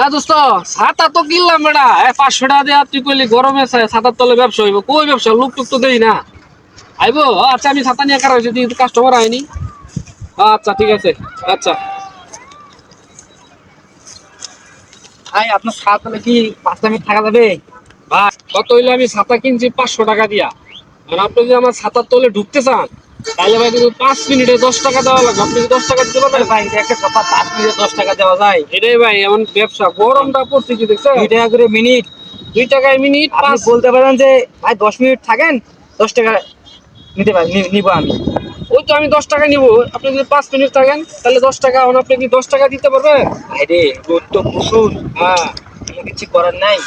হ্যাঁ দোস্ত ছাতা তো কিনলাম বেটা। এ পাঁচশো টাকা দিয়ে তুই কইলি গরমে ছাতার তলে ব্যবসা হইব। কই ব্যবসা? লোক টুক তো দেই না। আইবো? আচ্ছা আমি ছাতা নিয়ে কার হয়েছি? তুই কাস্টমার আইনি। আচ্ছা ঠিক আছে। আচ্ছা। ভাই আপনার হলে কি পাঁচটা মিনিট থাকা যাবে? ভাই কত হইলে আমি ছাতা কিনছি পাঁচশো টাকা দিয়া। আর আপনি যদি আমার ছাতার তলে ঢুকতে চান তাহলে ভাই কিন্তু পাঁচ মিনিটে দশ টাকা দেওয়া লাগবে। আপনি দশ টাকা দিতে পারবেন ভাই একটা কথা পাঁচ মিনিটে দশ টাকা দেওয়া যায়। এটাই ভাই এমন ব্যবসা গরমটা পড়ছে কি দেখছ? দুই টাকা করে মিনিট। দুই টাকায় মিনিট আপনি বলতে পারেন যে ভাই দশ মিনিট থাকেন দশ টাকা নিতে পারি নি- নিবো আমি। ওই তো আমি দশ টাকা নিব। আপনি যদি পাঁচ মিনিট থাকেন তাহলে দশ টাকা এখন আপনি কি দশ টাকা দিতে পারবেন? ভাই রে রোদ তো প্রচুর। হ্যাঁ। কিছু করার নাই।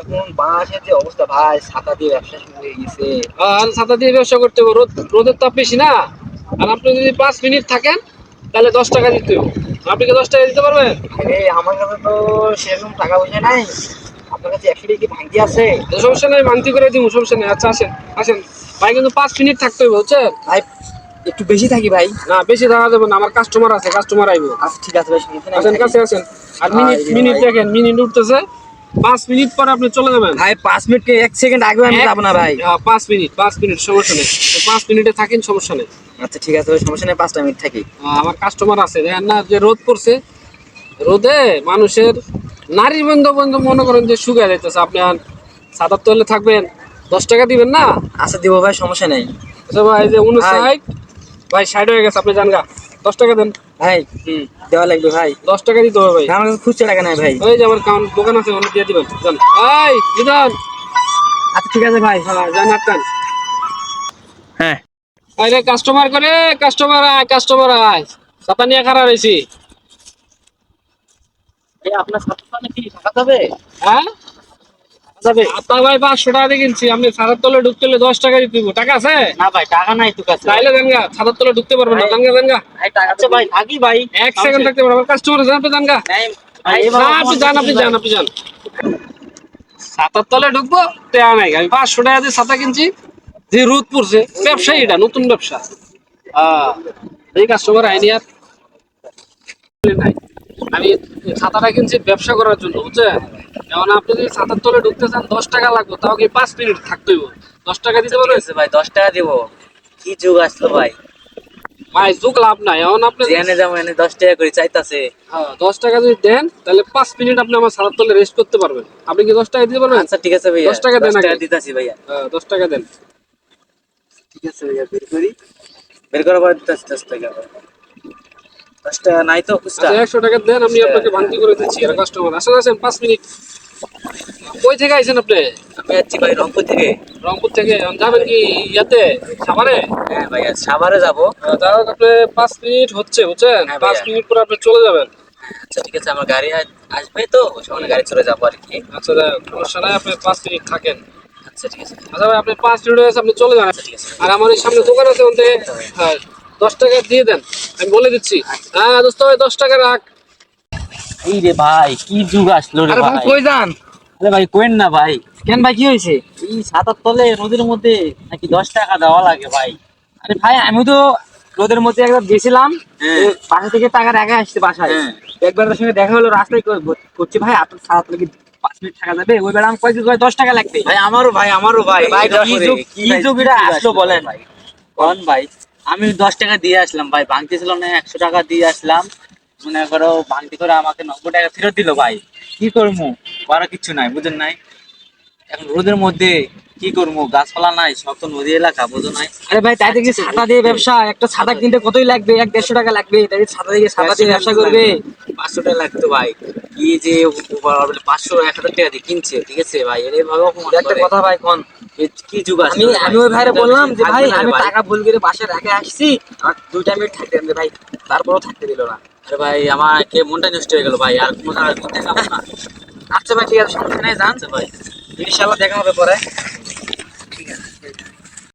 এখন বাঁশের যে অবস্থা ভাই ছাতা দিয়ে ব্যবসা শুরু হয়ে গেছে। আর ছাতা দিয়ে ব্যবসা করতে হবে। রোদ রোদের তাপ বেশি না? আর আপনি যদি পাঁচ মিনিট থাকেন তাহলে দশ টাকা দিতে হবে। আপনি কি দশ টাকা দিতে পারবেন? আরে আমার কাছে তো সেরকম টাকা পয়সা নাই। আপনার কাছে একশো টাকা কি ভাঙতি আছে? সমস্যা নেই মানতি করে দিব সমস্যা নেই। আচ্ছা আসেন আসেন। ভাই কিন্তু পাঁচ মিনিট থাকতে হবে বুঝছেন? ভাই একটু বেশি থাকি ভাই। না বেশি থাকা যাবে না আমার কাস্টমার আছে কাস্টমার আইবে। আচ্ছা ঠিক আছে ভাই আসেন কাছে আসেন। আর মিনিট মিনিট দেখেন মিনিট উঠতেছে। পাঁচ মিনিট পরে আপনি চলে যাবেন। ভাই পাঁচ মিনিট কে এক সেকেন্ড আগেও আমি যাব না ভাই। হ্যাঁ, পাঁচ মিনিট পাঁচ মিনিট সমস্যা নেই। পাঁচ মিনিটে থাকেন সমস্যা নেই। আচ্ছা ঠিক আছে ভাই সমস্যা নেই পাঁচটা মিনিট থাকি। আমার কাস্টমার আছে দেখেন না যে রোদ পড়ছে রোদে মানুষের নারী বন্ধু বন্ধু মনে করেন যে শুকিয়ে যাইতেছে। আপনি আর সাতার তলে থাকবেন দশ টাকা দিবেন না? আচ্ছা দিব ভাই সমস্যা নেই। আচ্ছা ভাই যে উনষাট ভাই ষাট হয়ে গেছে আপনি জান গা দশ টাকা দেন। ভাই দেওয়া লাগবে ভাই। দশ টাকা দিতে হবে ভাই। আমার কাছে খুচরা টাকা নাই ভাই। ওই যে আমার কাউন্ট দোকান আছে ওখানে দিয়ে দিবেন। যান। ভাই দিদান আচ্ছা ঠিক আছে ভাই। হ্যাঁ যান আটকান হ্যাঁ। আরে কাস্টমার করে কাস্টমার আয় কাস্টমার আয়। ছাতা নিয়ে খারাপ রয়েছি আপনার সাথে সাথে কি যাবে? হ্যাঁ? যাবে। ভাই পাঁচশো টাকা দিয়ে কিনছি। আপনি ছাদের তলে ঢুকতে হলে দশ টাকা দিতে টাকা আছে? না ভাই টাকা নাই তো কাছে। তাইলে জানগা ছাদের তলে ঢুকতে পারবেন না। জানগা জানগা আচ্ছা ভাই থাকি ভাই। এক সেকেন্ড থাকতে পারবেন কাস্টমার জান আপনি জানগা আপনি যান আপনি যান আপনি যান। ছাতার তলে ঢুকবো টাকা নাই আমি পাঁচশো টাকা দিয়ে ছাতা কিনছি। যে রোদ পড়ছে ব্যবসা এটা নতুন ব্যবসা। আহ, এই কাস্টমার আইনি আর নাই আমি ছাতাটা কিনছি ব্যবসা করার জন্য বুঝছেন? যেমন আপনি যদি ছাতার তলে ঢুকতে চান দশ টাকা লাগবে তাও কি পাঁচ মিনিট থাকতে হইব? দশ টাকা দিতে পারবেন? ভাই দশ টাকা দিব। কি যুগ আসলো ভাই? ভাই যুগ লাভ নাই। এখন আপনি জেনে যাব এনে দশ টাকা করে চাইতাছে। হ্যাঁ, দশ টাকা যদি দেন তাহলে পাঁচ মিনিট আপনি আমার ছাতার তলে রেস্ট করতে পারবেন। আপনি কি দশ টাকা দিতে পারবেন? আচ্ছা ঠিক আছে ভাইয়া। দশ টাকা দেন আগে। দিতাছি ভাইয়া। হ্যাঁ, দশ টাকা দেন। ঠিক আছে ভাইয়া বের করি। বের করার পর দিতাছি দশ টাকা। দশ টাকা নাই তো খুচরা আচ্ছা একশো টাকা দেন আমি আপনাকে ভাঙতি করে দিচ্ছি আর কাস্টমার আসেন আসেন পাঁচ মিনিট। কই থেকে আইছেন আপনি? আমি যাচ্ছি ভাই রংপুর থেকে। রংপুর থেকে। যাবেন কি ইয়াতে? সাভারে? হ্যাঁ ভাইয়া সাভারে যাব। তাও আপনি পাঁচ মিনিট হচ্ছে বুঝছেন? হ্যাঁ, পাঁচ মিনিট পরে আপনি চলে যাবেন। আচ্ছা ঠিক আছে আমার গাড়ি আসবে তো সামনে গাড়ি চলে যাব আর কি। আচ্ছা সমস্যা নাই আপনি পাঁচ মিনিট থাকেন। আচ্ছা ঠিক আছে। আচ্ছা ভাই আপনি পাঁচ মিনিট হয়েছে আপনি চলে যান। আর আমার সামনে দোকান আছে ওখান থেকে হ্যাঁ। দশ টাকা দিয়ে দেন। আমি বলে দিচ্ছি। হ্যাঁ দোস্ত ভাই দশ টাকা রাখ। এই রে ভাই কি যুগ আসলো রে ভাই কই যান? আরে ভাই কোয়েন না ভাই। কেন ভাই কি হয়েছে? এই সাতার তলে রোদের মধ্যে নাকি দশ টাকা দেওয়া লাগে ভাই। আরে ভাই আমি তো রোদের মধ্যে একবার গেছিলাম হ্যাঁ। বাসা থেকে টাকা রেখে আসছে বাসায়। হ্যাঁ। একবার তার সঙ্গে দেখা হলো রাস্তায় করছি ভাই আপনার সারা কি পাঁচ মিনিট টাকা যাবে? ওই বেলা আমি কয়েক দশ টাকা লাগবে। ভাই আমারও ভাই আমারও ভাই। ভাই, কি যুগ এটা আসলো বলেন? ভাই? কোন ভাই? আমি দশ টাকা দিয়ে আসলাম ভাই। ভাঙতি ছিল না একশো টাকা দিয়ে আসলাম। মনে করো ভাঙতি করে আমাকে নব্বই টাকা ফেরত দিল ভাই। কি করব করার কিছু নাই বুঝেন নাই? এখন রোদের মধ্যে কি করব গাছপালা নাই সব তো নদী এলাকা বোঝো নাই? আরে ভাই তাই দেখি ছাতা দিয়ে ব্যবসা একটা ছাতা কিনতে কতই লাগবে? এক দেড়শো টাকা লাগবে তাই ছাতা দিয়ে ছাতা দিয়ে ব্যবসা করবে। পাঁচশো টাকা লাগতো ভাই। কি যে পাঁচশো এক হাজার টাকা দিয়ে কিনছে ঠিক আছে ভাই? এর এইভাবে একটা কথা ভাই কোন। কি যুগ আমি আমি ওই ভাইরে বললাম যে ভাই আমি টাকা ভুল করে বাসায় রেখে আসছি আর দুইটা মিনিট থাকতে দেন ভাই। তারপরেও থাকতে দিল না। আরে ভাই আমার কে মনটা নষ্ট হয়ে গেল ভাই আর কোনো আর করতে যাব না আচ্ছা ভাই ঠিক আছে সমস্যা নেই জান আচ্ছা ভাই। ইনশাল্লাহ দেখা হবে পরে।